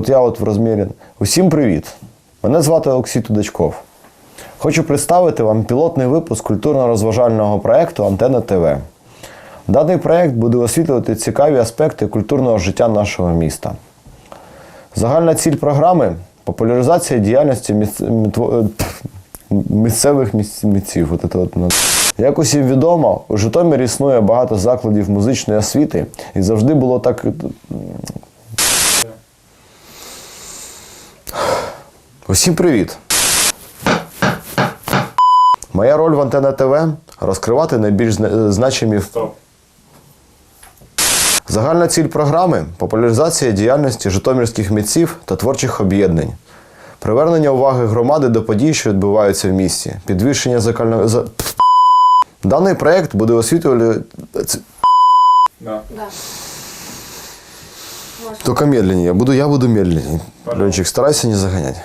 от я от в розмірі. Усім привіт! Мене звати Олексій Тудачков. Хочу представити вам пілотний випуск культурно-розважального проєкту Антена ТВ. Даний проєкт буде освітлювати цікаві аспекти культурного життя нашого міста. Загальна ціль програми популяризація діяльності е, місцевих міс- ну. Як усім відомо, у Житомирі існує багато закладів музичної освіти, і завжди було так. е, Усім привіт! Моя роль в Антена ТВ розкривати найбільш значимі. Загальна ціль програми популяризація діяльності житомирських митців та творчих об'єднань, привернення уваги громади до подій, що відбуваються в місті, підвищення закального. За... Даний проєкт буде освітлювати. Да. Да. Тільки медленнее. Я буду, я буду медленнее. Пожалуйста. Ленчик, старайся не загонять.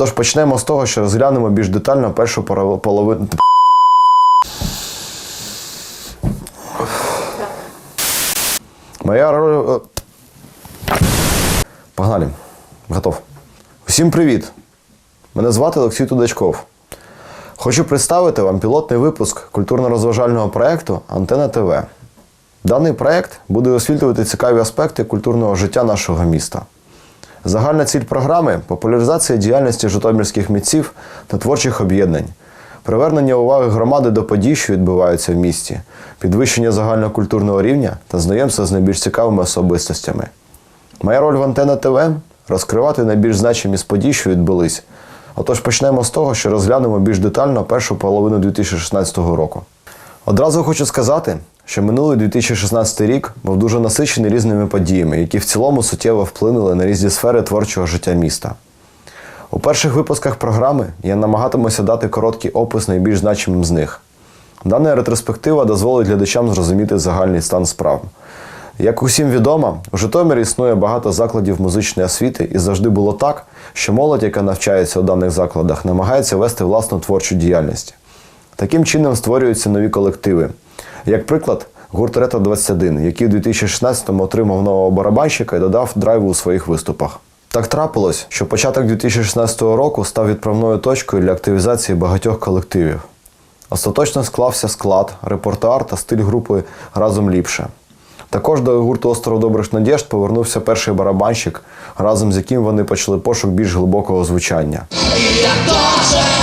Отож, почнемо з того, що розглянемо більш детально першу половину. Моя роль. е, Погнали. Готов. Усім привіт! Мене звати Олексій Тудачков. Хочу представити вам пілотний випуск культурно-розважального проєкту Антена ТВ. Даний проєкт буде освітлювати цікаві аспекти культурного життя нашого міста. Загальна ціль програми популяризація діяльності житомирських митців та творчих об'єднань, привернення уваги громади до подій, що відбуваються в місті, підвищення загальнокультурного рівня та знайомство з найбільш цікавими особистостями. Моя роль в Антена ТВ розкривати найбільш значимі з подій, що відбулись. Отож почнемо з того, що розглянемо більш детально першу половину 2016 року. Одразу хочу сказати, що минулий 2016 рік був дуже насичений різними подіями, які в цілому суттєво вплинули на різні сфери творчого життя міста. У перших випусках програми я намагатимуся дати короткий опис найбільш значимим з них. Дана ретроспектива дозволить глядачам зрозуміти загальний стан справ. Як усім відомо, у Житомирі існує багато закладів музичної освіти, і завжди було так, що молодь, яка навчається у даних закладах, намагається вести власну творчу діяльність. Таким чином створюються нові колективи. Як приклад, гурт Ретро 21, який у 2016-му отримав нового барабанщика і додав драйву у своїх виступах. Так трапилось, що початок 2016 року став відправною точкою для активізації багатьох колективів. Остаточно склався склад, репертуар та стиль групи разом ліпше. Також до гурту Остров Добрих Надєжд повернувся перший барабанщик, разом з яким вони почали пошук більш глибокого звучання. Я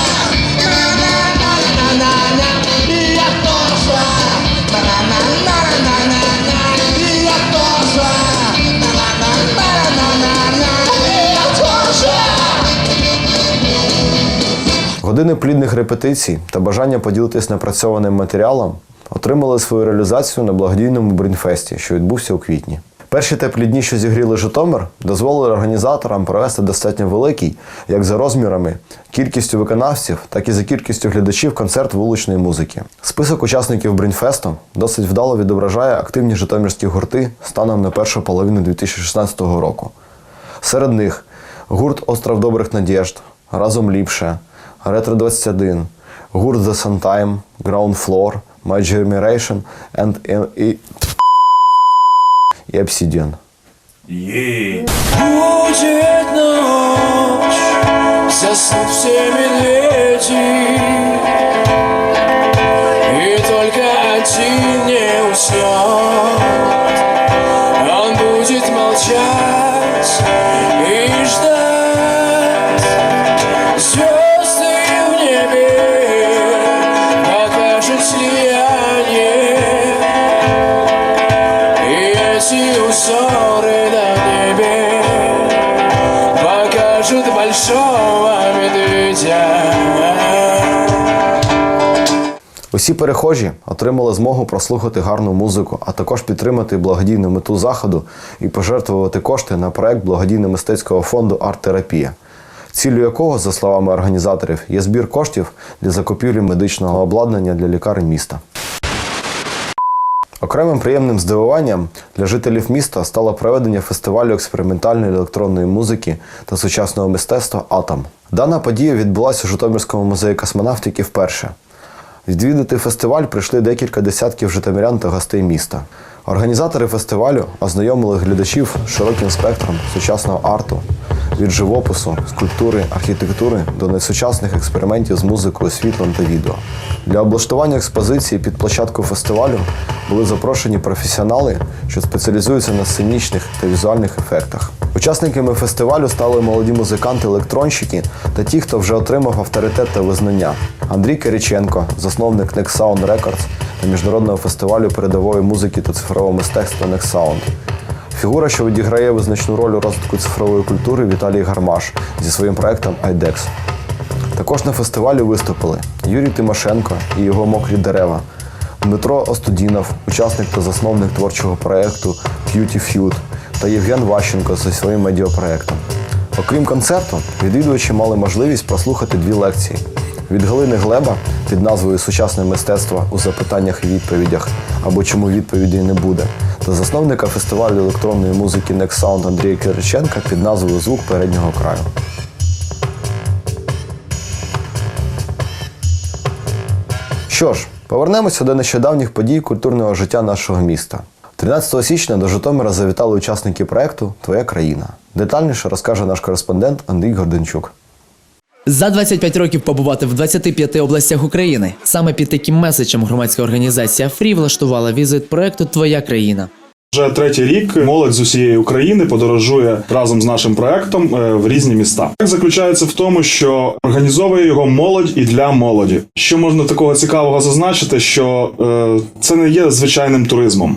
Години плідних репетицій та бажання поділитись напрацьованим матеріалом отримали свою реалізацію на благодійному брінфесті, що відбувся у квітні. Перші теплі дні, що зігріли Житомир, дозволили організаторам провести достатньо великий, як за розмірами, кількістю виконавців, так і за кількістю глядачів концерт вуличної музики. Список учасників Брінфесту досить вдало відображає активні житомирські гурти станом на першу половину 2016 року. Серед них гурт Остров Добрих Надєжд, Разом ліпше, Ретро 21, гурт The Suntime, Ground Floor, My Generation and, and, і, і Obsidian. Ей! Будет ночь, заснут все медведи И только один не уснет Усі перехожі отримали змогу прослухати гарну музику, а також підтримати благодійну мету заходу і пожертвувати кошти на проект благодійно-мистецького фонду Арт-терапія, ціллю якого, за словами організаторів, є збір коштів для закупівлі медичного обладнання для лікарень міста. Окремим приємним здивуванням для жителів міста стало проведення фестивалю експериментальної електронної музики та сучасного мистецтва Атом. Дана подія відбулася у Житомирському музеї космонавтики вперше. Відвідати фестиваль прийшли декілька десятків житомирян та гостей міста. Організатори фестивалю ознайомили глядачів широким спектром сучасного арту від живопису, скульптури, архітектури до найсучасних експериментів з музикою, світлом та відео. Для облаштування експозиції під площадку фестивалю були запрошені професіонали, що спеціалізуються на сценічних та візуальних ефектах. Учасниками фестивалю стали молоді музиканти-електронщики та ті, хто вже отримав авторитет та визнання. Андрій Кириченко, засновник Next Sound Records та міжнародного фестивалю передової музики та цифрового мистецтва Next. Фігура, що відіграє визначну роль у розвитку цифрової культури Віталій Гармаш зі своїм проектом IDEX. Також на фестивалі виступили Юрій Тимошенко і його мокрі дерева, Дмитро Остудінов, учасник та засновник творчого проєкту Cutie Feud, та Євген Ващенко зі своїм медіапроєктом. Окрім концерту, відвідувачі мали можливість прослухати дві лекції від Галини Глеба під назвою Сучасне мистецтво у запитаннях і відповідях або чому відповідей не буде, та засновника фестивалю електронної музики Next Sound Андрія Кириченка під назвою Звук переднього краю. Що ж, повернемося до нещодавніх подій культурного життя нашого міста. 13 січня до Житомира завітали учасники проекту Твоя країна. Детальніше розкаже наш кореспондент Андрій Горденчук. За 25 років побувати в 25 областях України. Саме під таким меседжем громадська організація Фрі влаштувала візит проекту Твоя країна. Вже третій рік молодь з усієї України подорожує разом з нашим проектом е, в різні міста. Проект заключається в тому, що організовує його молодь і для молоді. Що можна такого цікавого зазначити, що е, це не є звичайним туризмом.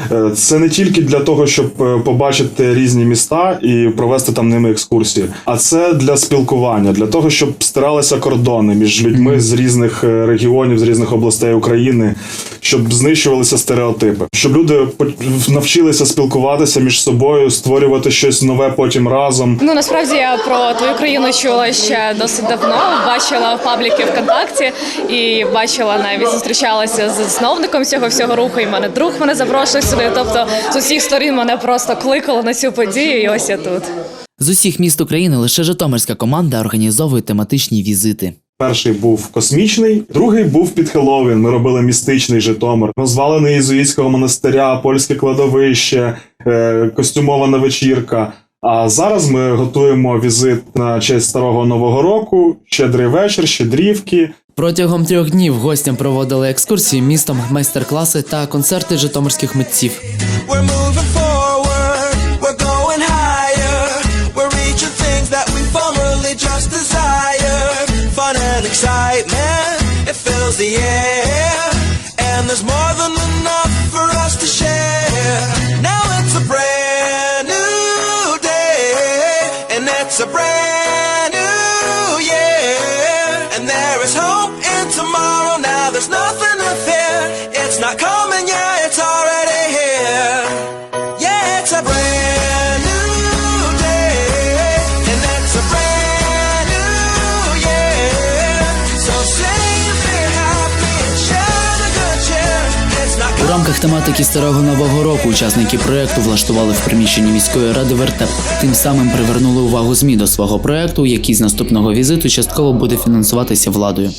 Е, Це не тільки для того, щоб е, побачити різні міста і провести там ними екскурсії, а це для спілкування, для того, щоб стиралися кордони між людьми з різних е, регіонів, з різних областей України, щоб знищувалися стереотипи, щоб люди по- навчилися спілкуватися між собою, створювати щось нове потім разом. Ну насправді я про твою країну чула ще досить давно. Бачила в пабліки ВКонтакті і бачила навіть зустрічалася з засновником цього всього руху. І мене друг мене запрошує сюди. Тобто з усіх сторін мене просто кликало на цю подію, і ось я тут. З усіх міст України лише Житомирська команда організовує тематичні візити. Перший був космічний, другий був під Хеллоуін. Ми робили містичний Житомир, розвалений єзуїтського монастиря, польське кладовище, е, костюмована вечірка. А зараз ми готуємо візит на честь старого нового року, щедрий вечір, щедрівки. Протягом трьох днів гостям проводили екскурсії містом, майстер-класи та концерти житомирських митців. Excitement, it fills the air. And there's more than enough for us to share. Now it's a brand new day, and it's a brand рамках тематики старого нового року учасники проекту влаштували в приміщенні міської ради вертеп. Тим самим привернули увагу ЗМІ до свого проекту, який з наступного візиту частково буде фінансуватися владою.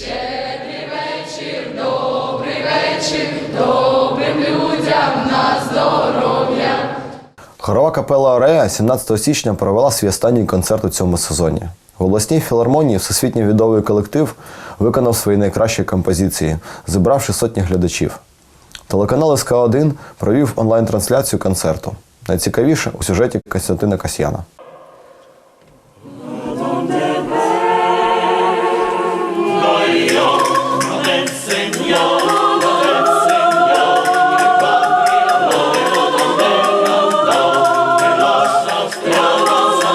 Хорова капела Орея 17 січня провела свій останній концерт у цьому сезоні. В обласній філармонії всесвітньо відомий колектив виконав свої найкращі композиції, зібравши сотні глядачів. Телеканал СК1 провів онлайн-трансляцію концерту. Найцікавіше у сюжеті Костянтина Касьяна.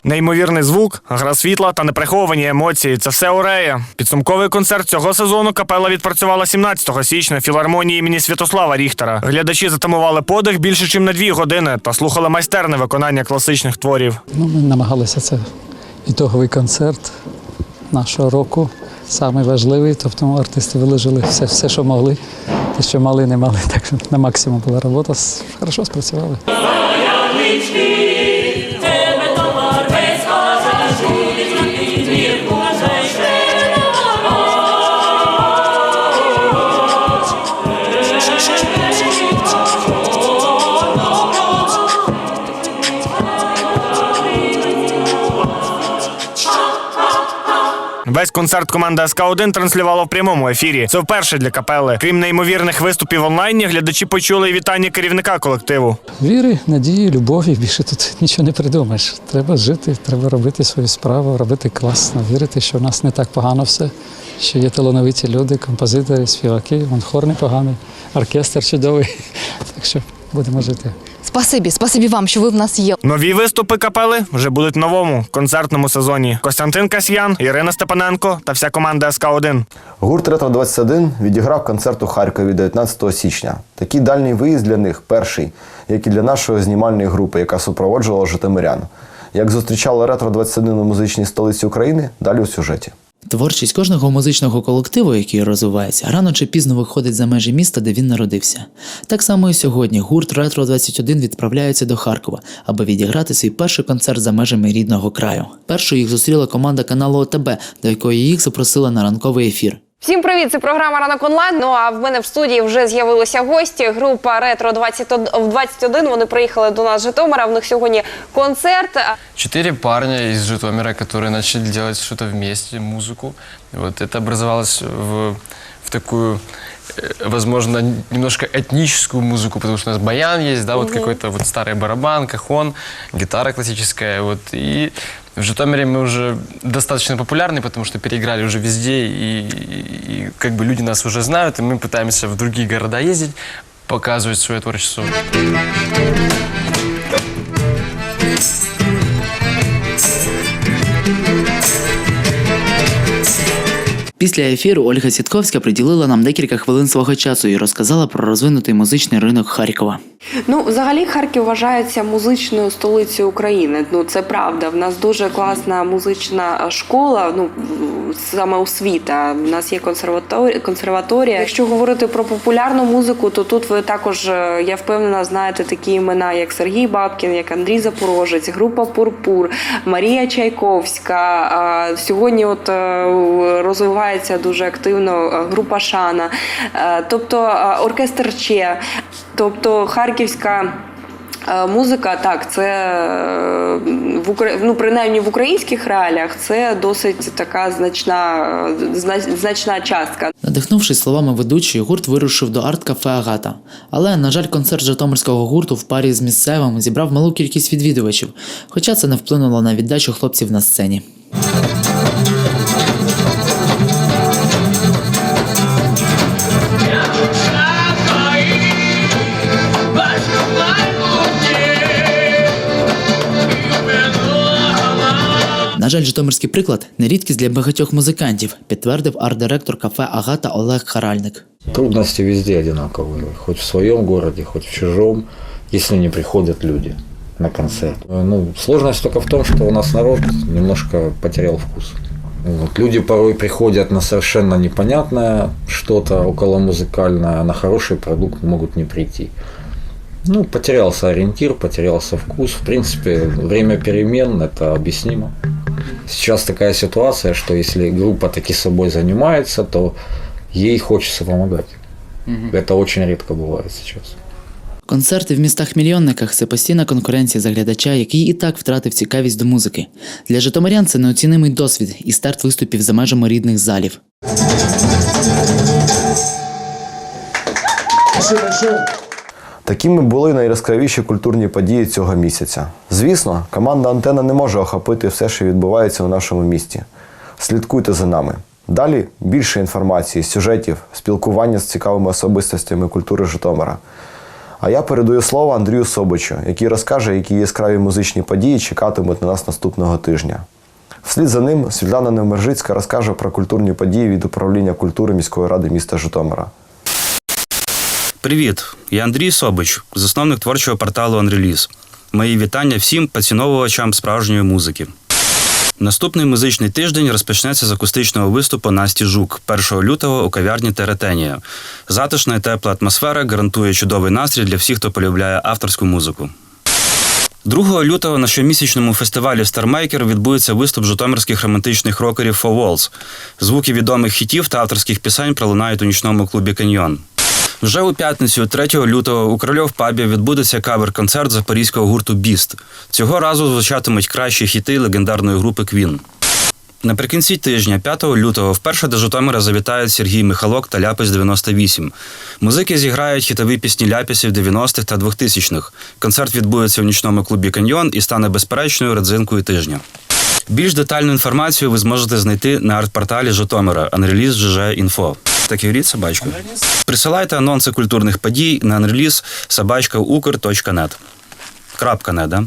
Неймовірний звук, гра світла та неприховані емоції це все Орея. Підсумковий концерт цього сезону капела відпрацювала 17 січня в філармонії імені Святослава Ріхтера. Глядачі затамували подих більше, ніж на дві години та слухали майстерне виконання класичних творів. Ну, ми намагалися це ітоговий концерт нашого року. Самий важливий, тобто артисти виложили все, все, що могли. Те, що мали, не мали. Так що на максимум була робота. Хорошо спрацювали. Весь концерт команда СК 1 транслювала в прямому ефірі. Це вперше для капели. Крім неймовірних виступів онлайні, глядачі почули і вітання керівника колективу. Віри, надії, любові. Більше тут нічого не придумаєш. Треба жити, треба робити свою справу, робити класно, вірити, що в нас не так погано все. Що є талановиті люди, композитори, співаки, вон хор непоганий, оркестр чудовий. Так що будемо жити. Спасибі, спасибі вам, що ви в нас є. Нові виступи капели вже будуть в новому концертному сезоні. Костянтин Касьян, Ірина Степаненко та вся команда СК 1 Гурт Ретро 21 відіграв концерт у Харкові 19 січня. Такий дальній виїзд для них перший, як і для нашої знімальної групи, яка супроводжувала житомирян. Як зустрічали Ретро 21 у музичній столиці України, далі у сюжеті. Творчість кожного музичного колективу, який розвивається, рано чи пізно виходить за межі міста, де він народився. Так само і сьогодні гурт Ретро 21 відправляється до Харкова, аби відіграти свій перший концерт за межами рідного краю. Першою їх зустріла команда каналу ОТБ, до якої їх запросила на ранковий ефір. Всім привіт! Це програма Ранок онлайн. Ну а в мене в студії вже з'явилися гості. Група Ретро 21, в 21. Вони приїхали до нас з Житомира. В них сьогодні концерт. Четыре парня из Житомира, которые начали делать что-то вместе, музыку. Вот это образовалось в, в такую, э, возможно, немножко этническую музыку, потому что у нас баян есть, да, вот какой-то вот старый барабан, кахон, гитара классическая, вот и в Житомире мы уже достаточно популярны, потому что переиграли уже везде, и, и- и как бы люди нас уже знают, и мы пытаемся в другие города ездить, показывать свое творчество. Після ефіру Ольга Сітковська приділила нам декілька хвилин свого часу і розказала про розвинутий музичний ринок Харкова. Ну, взагалі, Харків вважається музичною столицею України. Ну це правда. В нас дуже класна музична школа. Ну саме освіта. У нас є консерваторія. консерваторія. Якщо говорити про популярну музику, то тут ви також е, я впевнена знаєте такі імена, як Сергій Бабкін, як Андрій Запорожець, група Пурпур, Марія Чайковська. Сьогодні от е, розвивається дуже активно е, група Шана, Е, тобто е, оркестр Че, тобто Харківська. Музика, так, це в Укра... ну, принаймні в українських реаліях це досить така значна, значна частка. Надихнувшись словами ведучої, гурт вирушив до арт-кафе Агата. Але, на жаль, концерт житомирського гурту в парі з місцевим зібрав малу кількість відвідувачів, хоча це не вплинуло на віддачу хлопців на сцені. жаль, житомирський приклад не рідкість для багатьох музикантів, підтвердив арт-директор кафе Агата Олег Харальник. Трудности везде одинаковые, хоть в своем городе, хоть в чужом, если не приходят люди на концерт. Э, Ну, сложность только в том, что у нас народ немножко потерял вкус. Вот. Люди порой приходят на совершенно непонятное что-то около музыкальное, а на хороший продукт могут не прийти. Ну, потерялся ориентир, потерялся вкус. В принципе, время перемен – это объяснимо. Сейчас такая ситуация, что если группа таки собой занимается, то ей хочется помогать. Это очень редко бывает сейчас. Концерти в містах-мільйонниках це постійна конкуренція за глядача, який і так втратив цікавість до музики. Для житомирян це неоцінимий досвід і старт виступів за межами рідних залів. Такими були найяскравіші культурні події цього місяця. Звісно, команда Антена не може охопити все, що відбувається у нашому місті. Слідкуйте за нами. Далі більше інформації, сюжетів, спілкування з цікавими особистостями культури Житомира. А я передаю слово Андрію Собичу, який розкаже, які яскраві музичні події чекатимуть на нас наступного тижня. Вслід за ним Світлана Невмержицька розкаже про культурні події від управління культури міської ради міста Житомира. Привіт, я Андрій Собич, засновник творчого порталу Unrelease. Мої вітання всім поціновувачам справжньої музики. Наступний музичний тиждень розпочнеться з акустичного виступу Насті Жук 1 лютого у кав'ярні Теретенія. Затишна і тепла атмосфера гарантує чудовий настрій для всіх, хто полюбляє авторську музику. 2 лютого на щомісячному фестивалі Стармейкер відбудеться виступ житомирських романтичних рокерів For Walls. Звуки відомих хітів та авторських пісень пролунають у нічному клубі Каньйон. Вже у п'ятницю, 3 лютого, у Корольов пабі відбудеться кавер-концерт запорізького гурту Біст. Цього разу звучатимуть кращі хіти легендарної групи Квін. Наприкінці тижня, 5 лютого, вперше до Житомира завітають Сергій Михалок та Ляпис 98. Музики зіграють хітові пісні ляпісів 90-х та 2000-х. Концерт відбудеться в нічному клубі Каньйон і стане безперечною родзинкою тижня. Більш детальну інформацію ви зможете знайти на арт-порталі Житомира Unrelease GG Info. Так і говоріть собачку. Присилайте анонси культурних подій на unrelease собачка. Крапка .net, да?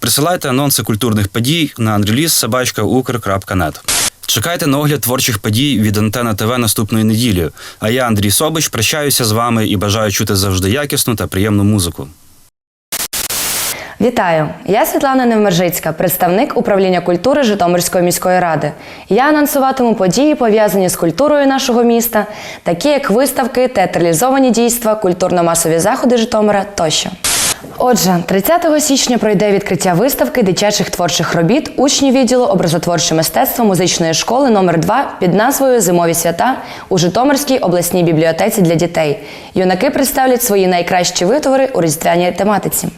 Присилайте анонси культурних подій на unrelease собачка ukr.net. Чекайте на огляд творчих подій від Антена ТВ наступної неділі. А я, Андрій Собич, прощаюся з вами і бажаю чути завжди якісну та приємну музику. Вітаю! Я Світлана Невмержицька, представник управління культури Житомирської міської ради. Я анонсуватиму події, пов'язані з культурою нашого міста, такі як виставки, театралізовані дійства, культурно-масові заходи Житомира тощо. Отже, 30 січня пройде відкриття виставки дитячих творчих робіт учнів відділу образотворче мистецтво музичної школи номер 2 під назвою Зимові свята у Житомирській обласній бібліотеці для дітей. Юнаки представлять свої найкращі витвори у різдвяній тематиці.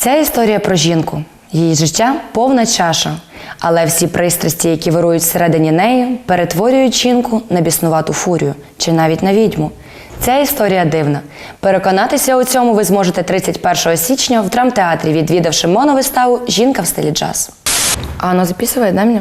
Ця історія про жінку. Її життя повна чаша, але всі пристрасті, які вирують всередині неї, перетворюють жінку на біснувату фурію чи навіть на відьму. Ця історія дивна. Переконатися у цьому ви зможете 31 січня в драмтеатрі, відвідавши моновиставу Жінка в стилі джаз. А ну записує, да мені?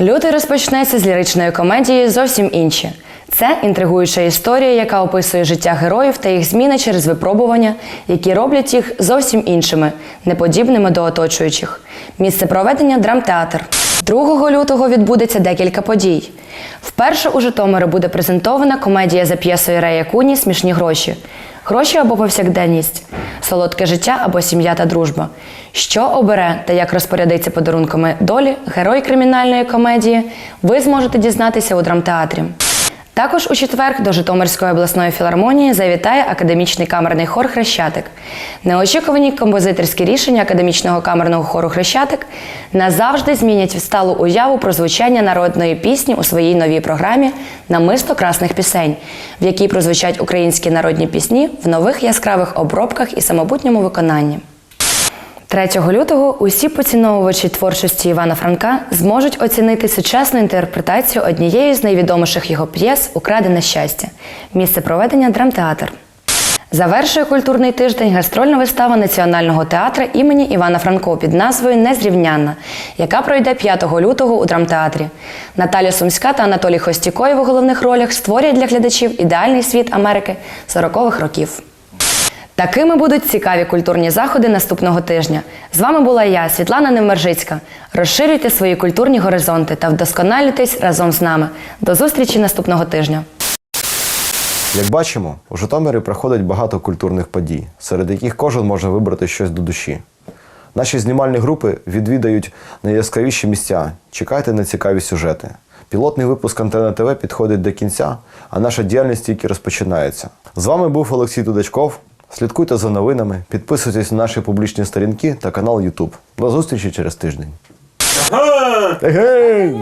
Лютий розпочнеться з ліричної комедії зовсім інші. Це інтригуюча історія, яка описує життя героїв та їх зміни через випробування, які роблять їх зовсім іншими, неподібними до оточуючих. Місце проведення драмтеатр. 2 лютого відбудеться декілька подій. Вперше у Житомирі буде презентована комедія за п'єсою Рея Куні Смішні гроші. Гроші або повсякденність, солодке життя або сім'я та дружба. Що обере та як розпорядиться подарунками долі, герой кримінальної комедії, ви зможете дізнатися у драмтеатрі. Також у четвер до Житомирської обласної філармонії завітає академічний камерний хор Хрещатик. Неочікувані композиторські рішення академічного камерного хору Хрещатик назавжди змінять сталу уяву про звучання народної пісні у своїй новій програмі Намисто красних пісень, в якій прозвучать українські народні пісні в нових яскравих обробках і самобутньому виконанні. 3 лютого усі поціновувачі творчості Івана Франка зможуть оцінити сучасну інтерпретацію однієї з найвідоміших його п'єс Украдене щастя. Місце проведення драмтеатр. Завершує культурний тиждень гастрольна вистава Національного театру імені Івана Франко під назвою Незрівнянна, яка пройде 5 лютого у драмтеатрі. Наталя Сумська та Анатолій Хостікоєв у головних ролях створюють для глядачів ідеальний світ Америки 40-х років. Такими будуть цікаві культурні заходи наступного тижня. З вами була я, Світлана Невмержицька. Розширюйте свої культурні горизонти та вдосконалюйтесь разом з нами. До зустрічі наступного тижня. Як бачимо, у Житомирі проходить багато культурних подій, серед яких кожен може вибрати щось до душі. Наші знімальні групи відвідають найяскравіші місця. Чекайте на цікаві сюжети. Пілотний випуск Антена ТВ підходить до кінця, а наша діяльність тільки розпочинається. З вами був Олексій Тудачков. Слідкуйте за новинами, підписуйтесь на наші публічні сторінки та канал YouTube. До зустрічі через тиждень. Ага! Егей!